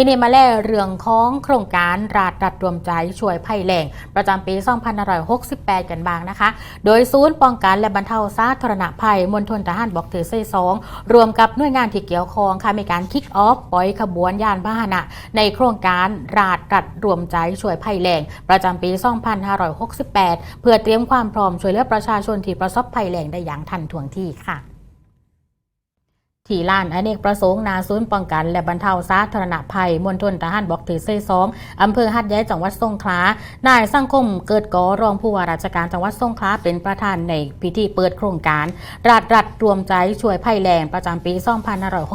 ที่นี่มาแล่เรื่องของโครงการราดรัดรวมใจช่วยภัยแล้งประจำปี 2568 กันบ้างนะคะ โดยศูนย์ป้องกันและบรรเทาสาธารณภัยมณฑลทหารบกเทเซ่2รวมกับหน่วยงานที่เกี่ยวข้องค่ะมีการคิกออฟปล่อยขบวนยานพาหนะ ในโครงการราดรัดรวมใจช่วยภัยแล้งประจำปี 2568 เพื่อเตรียมความพร้อมช่วยเหลือประชาชนที่ประสบภัยแล้งได้อย่างทันท่วงทีค่ะ ที่ลานอเนกประสงค์นาศูนย์ป้องกัน และบรรเทาสาธารณภัยมณฑลทหารบกที่เซ่สองอำเภอหัดใหญ่จังหวัดสงขลานายสังคมเกิดกอรองผู้ว่าราชการจังหวัดสงขลาเป็นประธานในพิธีเปิดโครงการรัดรัดรวมใจช่วยภัยแรงประจำปี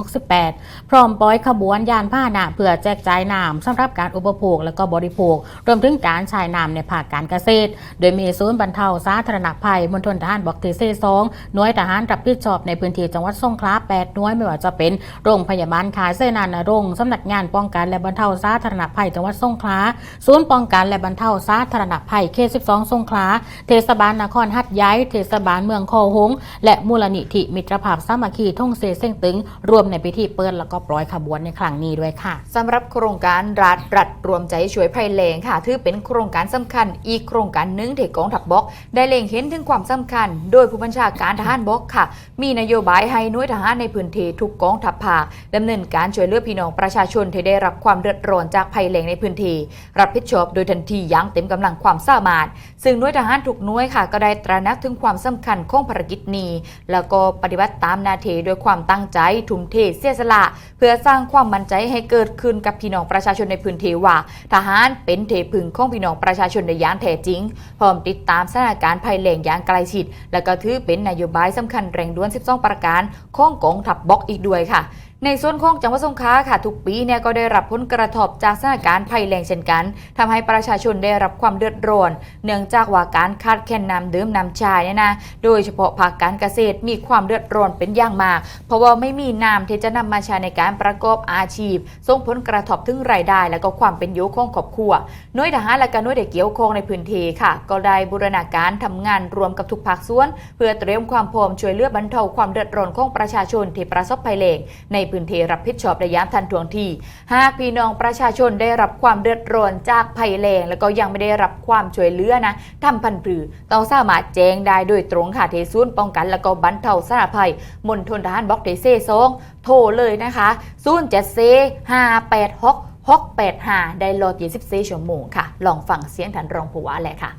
2568 พร้อมปล่อยขบวนยานพาหนะเพื่อแจกจ่ายน้ำสำหรับการอุปโภคและก็บริโภค รวมถึงการใช้น้ำในภาคการเกษตร โดยมีศูนย์บรรเทาสาธารณภัยมณฑลทหารบกที่เซ่สองหน่วยทหารรับผิดชอบในพื้นที่จังหวัดสงขลา8หน่วยไม่ว่าจะเป็นโรงพยาบาลขายเสนานรงสำนักงานป้องกันและบรรเทาสาธารณภัยจังหวัดสงขลาศูนย์ป้องกันและบรรเทาสาธารณภัยเขต12 สงขลาเทศบาลนครหัดใหญ่เทศบาลเมืองคอหงและมูลนิธิมิตรภาพสามัคคีท่งเซเส้งตึง รวมในพิธีเปิดแล้วก็ปล่อยขบวนในครั้งนี้ด้วยค่ะสำหรับโครงการรัฐรัฐรวมใจช่วยภัยแล้งค่ะ ถือเป็นโครงการสำคัญอีกโครงการหนึ่งที่กองทัพบกได้เล็งเห็นถึงความสำคัญ โดยผู้บัญชาการทหารบกค่ะ มีนโยบายให้หน่วยทหารในพื้นที่ทุกกองทัพภาคดำเนินการช่วยเหลือพี่น้องประชาชนที่ได้รับความเดือดร้อนจากภัยแล้งในพื้นที่รับผิดชอบโดยทันทีอยังเต็มกำลังความสามารถ ซึ่งหน่วยทหารทุกหน่วยค่ะ ก็ได้ตระหนักถึงความสำคัญของภารกิจนี้ แล้วก็ปฏิบัติตามนาทีด้วยความตั้งใจทุ่มเทเสียสละ เพื่อสร้างความมั่นใจให้เกิดขึ้นกับพี่น้องประชาชนในพื้นที่ว่า ทหารเป็นเทพึงของพี่น้องประชาชนในย่างแท้จริง พร้อมติดตามสถานการณ์ภัยแล้งอย่างใกล้ชิด และก็ถือเป็นนโยบายสำคัญแรงด่วน 12 ประการของกองทัพบอกอีกด้วยค่ะ ในส่วนของจังหวัดสงขลาค่ะทุกปีเนี่ยก็ได้รับผลกระทบจากสถานการณ์ภัยแล้งเช่นกันทำให้ประชาชนได้รับความเดือดร้อน เนื่องจากว่าการขาดแคลนน้ำดื่มน้ำชาเนี่ยนะโดยเฉพาะภาคการเกษตรมีความเดือดร้อนเป็นอย่างมาก เพราะว่าไม่มีน้ำที่จะนำมาใช้ในการประกอบอาชีพส่งผลกระทบถึงรายได้ และก็ความเป็นอยู่ของครอบครัวหน่วยทหารและก็หน่วยเด็กเกี่ยวข้องในพื้นที่ค่ะ ก็ได้บูรณาการทำงานรวมกับทุกภาคส่วน เพื่อเตรียมความพร้อมช่วยเหลือบรรเทาความเดือดร้อนของประชาชนที่ประสบภัยแล้งในพื้นที่รับผิดชอบในยาทันท่วงทีหากพี่น้องประชาชนได้รับความเดือดร้อนจากภัยแล้งแล้วก็ยังไม่ได้รับความช่วยเหลือนะทำพันผือต้องสามารถแจ้งได้โดยตรงค่ะเที่ศูนย์ป้องกัน และก็บรรเทาสาธารณภัยมณฑลทหารบล็อกเทเซ่ซองโทรเลยนะคะ0 7 4 5 8 6 6 8 5ได้รอ24ชั่วโมงค่ะ ลองฟังเสียงท่านรองผู้ว่าแหละค่ะ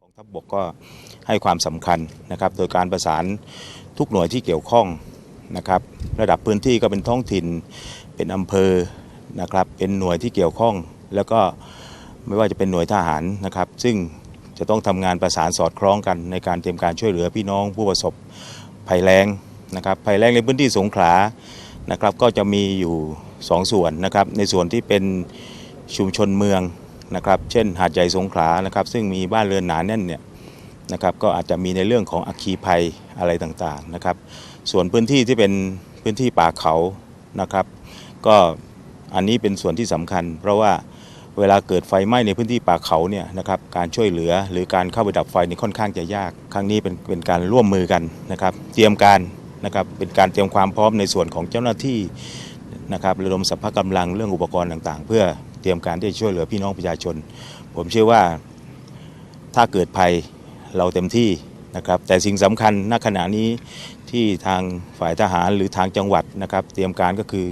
กองทัพบกก็ให้ความสำคัญนะครับ โดยการประสานทุกหน่วยที่เกี่ยวข้อง นะครับ ระดับพื้นที่ก็เป็นท้องถิ่น เป็นอำเภอนะครับ เป็นหน่วยที่เกี่ยวข้อง แล้วก็ไม่ว่าจะเป็นหน่วยทหารนะครับ ซึ่งจะต้องทำงานประสานสอดคล้องกันในการเตรียมการช่วยเหลือพี่น้องผู้ประสบภัยแล้งนะครับ ภัยแล้งในพื้นที่สงขลานะครับ ก็จะมีอยู่สองส่วนนะครับ ในส่วนที่เป็นชุมชนเมืองนะครับ เช่น หาดใหญ่สงขลานะครับ ซึ่งมีบ้านเรือนหนาแน่นเนี่ยนะครับ ก็อาจจะมีในเรื่องของอัคคีภัยอะไรต่างๆนะครับ ส่วนพื้นที่ที่เป็นพื้นที่ป่าเขานะครับ ก็อันนี้เป็นส่วนที่สำคัญ เพราะว่าเวลาเกิดไฟไหม้ในพื้นที่ป่าเขาเนี่ยนะครับการช่วยเหลือหรือการเข้าไปดับไฟนี่ค่อนข้างจะยาก ครั้งนี้เป็นเป็นการร่วมมือกันนะครับ เตรียมการนะครับเป็นการเตรียมความพร้อมในส่วนของเจ้าหน้าที่นะครับระดมสรรพกำลังเรื่องอุปกรณ์ต่างๆ เพื่อเตรียมการที่จะช่วยเหลือพี่น้องประชาชน ผมเชื่อว่าถ้าเกิดภัยเราเต็มที่นะครับแต่สิ่งสำคัญณขณะนี้ ที่ทางฝ่ายทหารหรือทางจังหวัดนะครับ เตรียมการก็คือ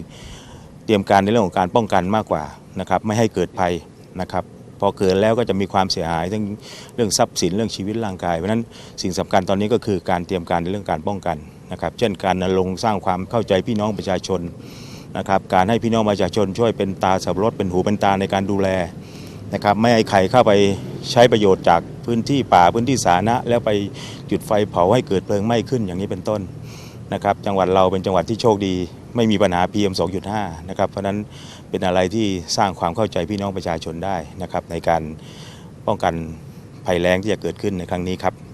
เตรียมการในเรื่องของการป้องกันมากกว่านะครับไม่ให้เกิดภัยนะครับพอเกิดแล้วก็จะมีความเสียหายทั้งเรื่องทรัพย์สินเรื่องชีวิตร่างกายเพราะฉะนั้นสิ่งสำคัญตอนนี้ก็คือการเตรียมการในเรื่องการป้องกันนะครับเช่นการณรงค์สร้างความเข้าใจพี่น้องประชาชนนะครับการให้พี่น้องประชาชนช่วยเป็นตาสับรถเป็นหูเป็นตาในการดูแล นะครับไม่ให้ใครเข้าไปใช้ประโยชน์จากพื้นที่ป่าพื้นที่สาธารณะแล้วไปจุดไฟเผาให้เกิดเพลิงไหม้ขึ้นอย่างนี้เป็นต้นนะครับ จังหวัดเราเป็นจังหวัดที่โชคดี ไม่มีปัญหา PM 2.5 นะครับ เพราะฉะนั้นเป็นอะไรที่สร้างความเข้าใจพี่น้องประชาชนได้นะครับในการป้องกันภัยแล้งที่จะเกิดขึ้นในครั้งนี้ครับ